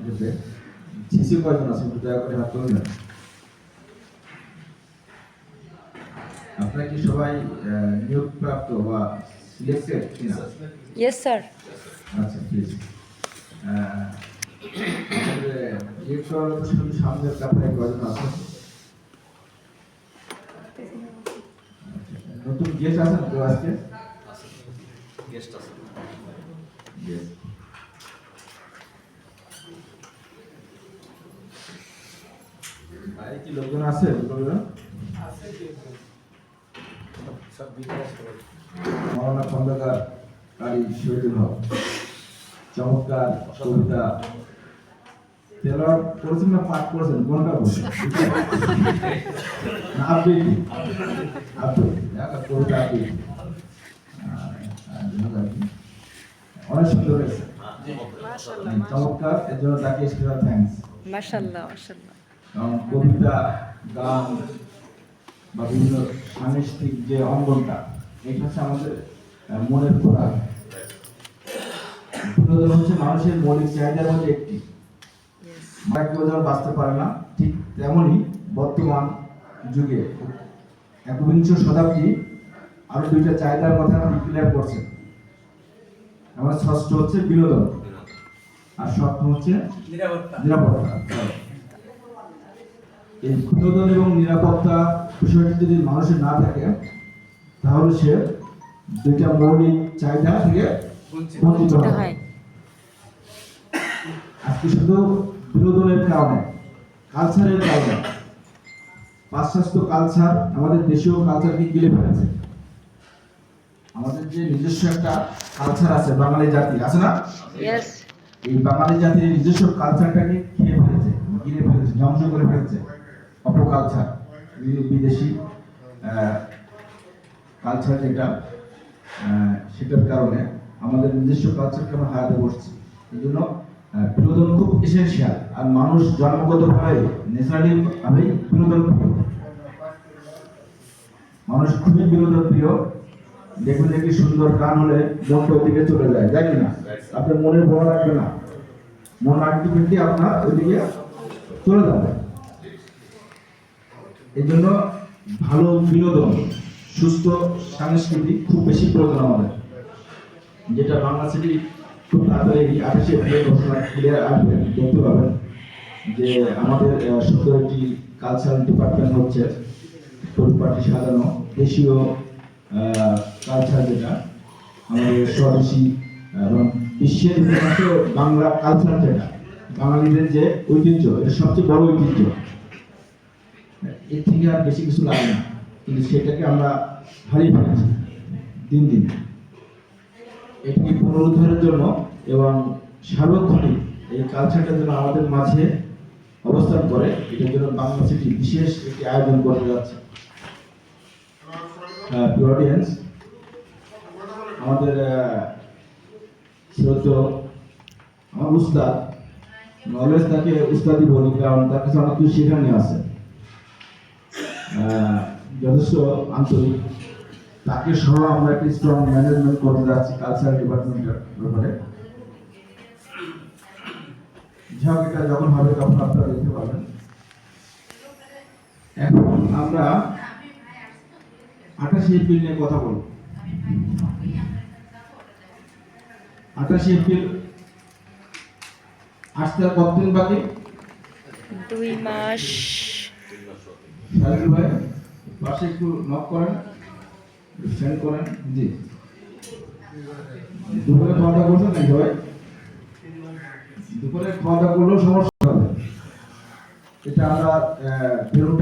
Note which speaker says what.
Speaker 1: সংক্ষেপে শিশু কয়জন আছে একটু দয়া করে হাত তুলবেন আপনারা কি সবাই নিয়োগপ্রাপ্ত বা সিলেক্টেড কিনা?
Speaker 2: ইয়েস স্যার
Speaker 1: আচ্ছা প্লিজ ইলেকট্রাল শুধু সামনের কাপড়ে কয়জন আছে। আচ্ছা, নতুন গেস্ট আছেন কেউ আজকে?
Speaker 3: গেস্ট আছে.
Speaker 1: বাইরে কি লোকজন আছে? লোকজন?
Speaker 3: সব বিকাশ করে।
Speaker 1: মৌলানা খন্দকার কারি শহীদুল হক। চমৎকার কবিতা। তেলার করেছেন না পাঠ করেছেন? কোনটা বলছেন আবৃত্তি। আবৃত্তি। দেখা কবিতা আবৃত্তি। আহ, আহ, ধন্যবাদ। অনেক সুন্দর হয়েছে। চমৎকার। এর জন্য তাকে স্পেশাল কবিতা গান বা বিভিন্ন সাংস্কৃতিক যে অঙ্গনটা এটা হচ্ছে আমাদের মনের খোরাক। বিনোদন হচ্ছে মানুষের মৌলিক চাহিদার মধ্যে একটি। কেউ যেন বাঁচতে পারে না ঠিক তেমনই বর্তমান যুগে একবিংশ শতাব্দী আরও দুইটা চাহিদার কথা ক্লিয়ার করছে। আমার ষষ্ঠ হচ্ছে বিনোদন আর সপ্তম হচ্ছে নিরাপত্তা। নিরাপত্তা। এই বিনোদন এবং নিরাপত্তা বিষয়টি যদি মানুষের না থাকে তাহলে সে দুইটা মৌলিক চাহিদা থেকে বঞ্চিত
Speaker 2: হয়।
Speaker 1: আজকে শুধু বিনোদনের কারণে কালচারের কারণে পাশ্চাত্য কালচার আমাদের দেশীয় কালচারকে গিলে ফেলেছে। আমাদের যে নিজস্ব একটা কালচার আছে বাঙালি জাতি আছে না? এই বাঙালি জাতির নিজস্ব কালচারটাকে খেয়ে ফেলেছে গিলে ফেলেছে ধ্বংস করে ফেলেছে। অপকালচার বিদেশি কালচার যেটা সেটার কারণে আমাদের নিজস্ব কালচারকে আমরা হারাতে বসছি। এই জন্য বিনোদন খুব এসেন্সিয়াল আর মানুষ জন্মগতভাবে ন্যাচারালি ভাবেই বিনোদন প্রিয়। মানুষ খুবই বিনোদন প্রিয়। দেখুন দেখি সুন্দর গান হলে মনটা ওইদিকে চলে যায় জানি না আপনার মনের ভয় রাখবে না। মন আলটিমেটলি আপনার ওইদিকে চলে যাবে। এই জন্য ভালো বিনোদন, সুস্থ সাংস্কৃতিক খুব বেশি প্রয়োজন আমাদের। যেটা বাংলা সিটি খুব তাড়াতাড়ি আঠাশে এপ্রিল ঘোষণা ক্লিয়ার আসবে দেখতে পাবেন যে আমাদের সুন্দর একটি কালচারাল ডিপার্টমেন্ট হচ্ছে পরিপাটি সাজানো, দেশীয় কালচার যেটা, আমাদের স্বদেশী এবং বিশ্বের বাংলা কালচার যেটা, বাঙালিদের যে ঐতিহ্য, এটা সবচেয়ে বড় ঐতিহ্য। এর থেকে আর বেশি কিছু লাগে না। কিন্তু সেটাকে আমরা হারিয়ে ফেলেছি দিন দিন। এটি পুনরুদ্ধারের জন্য এবং সার্বক্ষণিক এই কালচারটা যেন আমাদের মাঝে অবস্থান করে এটার জন্য বাংলা সিটি বিশেষ একটি আয়োজন করতে যাচ্ছে। অডিয়েন্স আমাদের শ্রদ্ধ আমার উস্তাদ নলেজ তাকে উস্তাদি বলি কারণ তার কাছে অনেক কিছু শেখানি আছে। আহ, যথেষ্ট আন্তরিক। তাকে সহ আমরা একটি স্ট্রং ম্যানেজমেন্ট করতে যাচ্ছি কালচার ডিপার্টমেন্টের ব্যাপারে। যাই এটা যখন হবে তখন আপনারা দেখতে পাবেন এখন আমরা আঠাশে এপ্রিল নিয়ে কথা বলব। আঠাশে এপ্রিল আসতে আর কতদিন বাকি?
Speaker 2: দুই মাস।
Speaker 1: শাহিদুল ভাই পাশে একটু নক করেন সেন্ড করেন। জি। দুপুরে খাওয়া দাওয়া করছেন নাকি ভাই দুপুরে খাওয়া দাওয়া করলেও সমস্যা হবে। এটা আমরা ফেরত